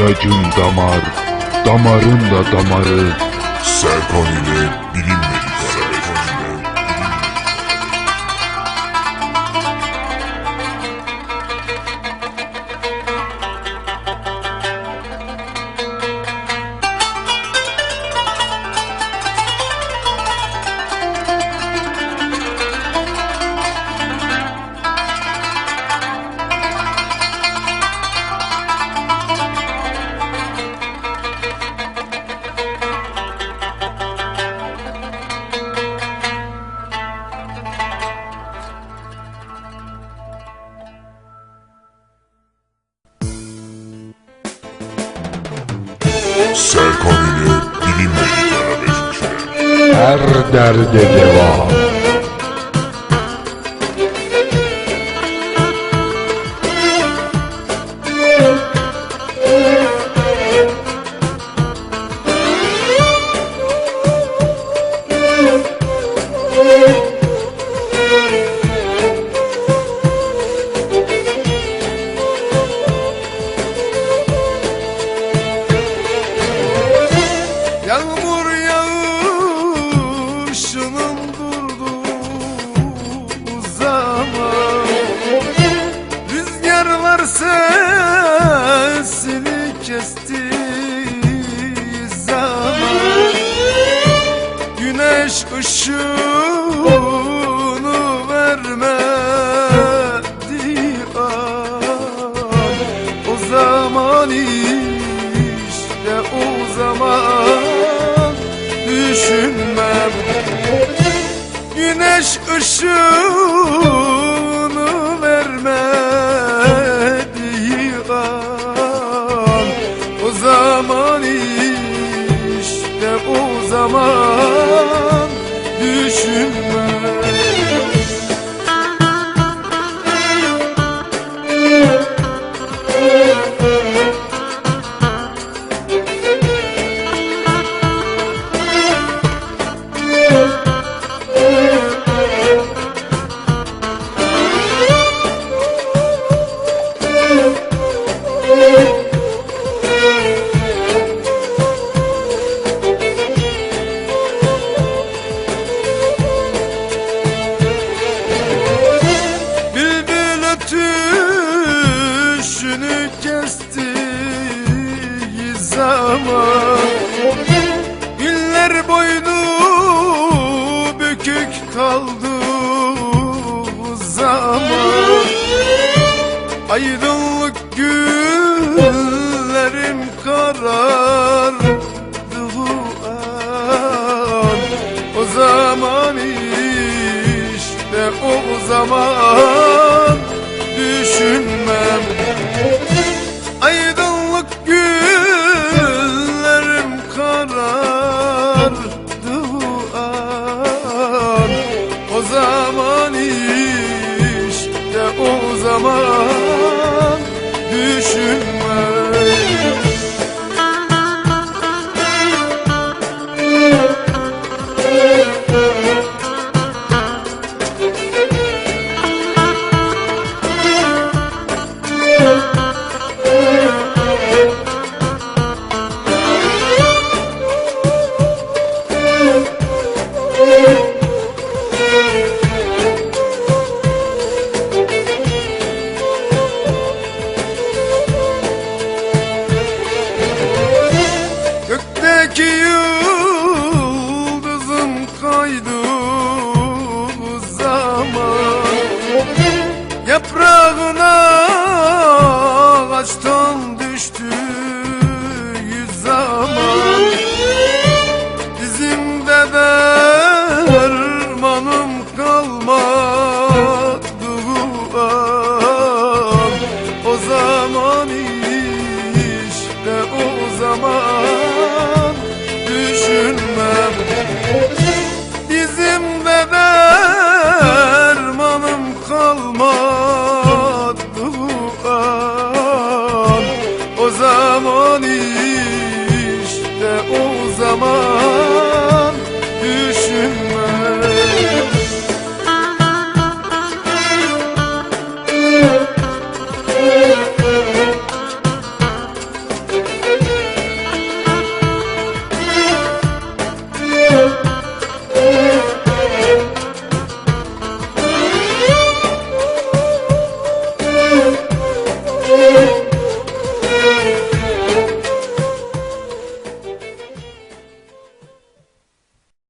İlacın damar, damarın da damarı. Serkan ile bilinmedik Serkan ile bilinmedik. Her derde deva. Vermediği an O zaman işte o zaman. Düşünmem zaman Günler boynu bükük kaldı zaman. Aydınlık günlerim karardı an. O zaman işte o zaman. Düşünmem o zaman düşünme Thank you. iki yıldızın kaydığı zaman. Yaprağına açtı düşünme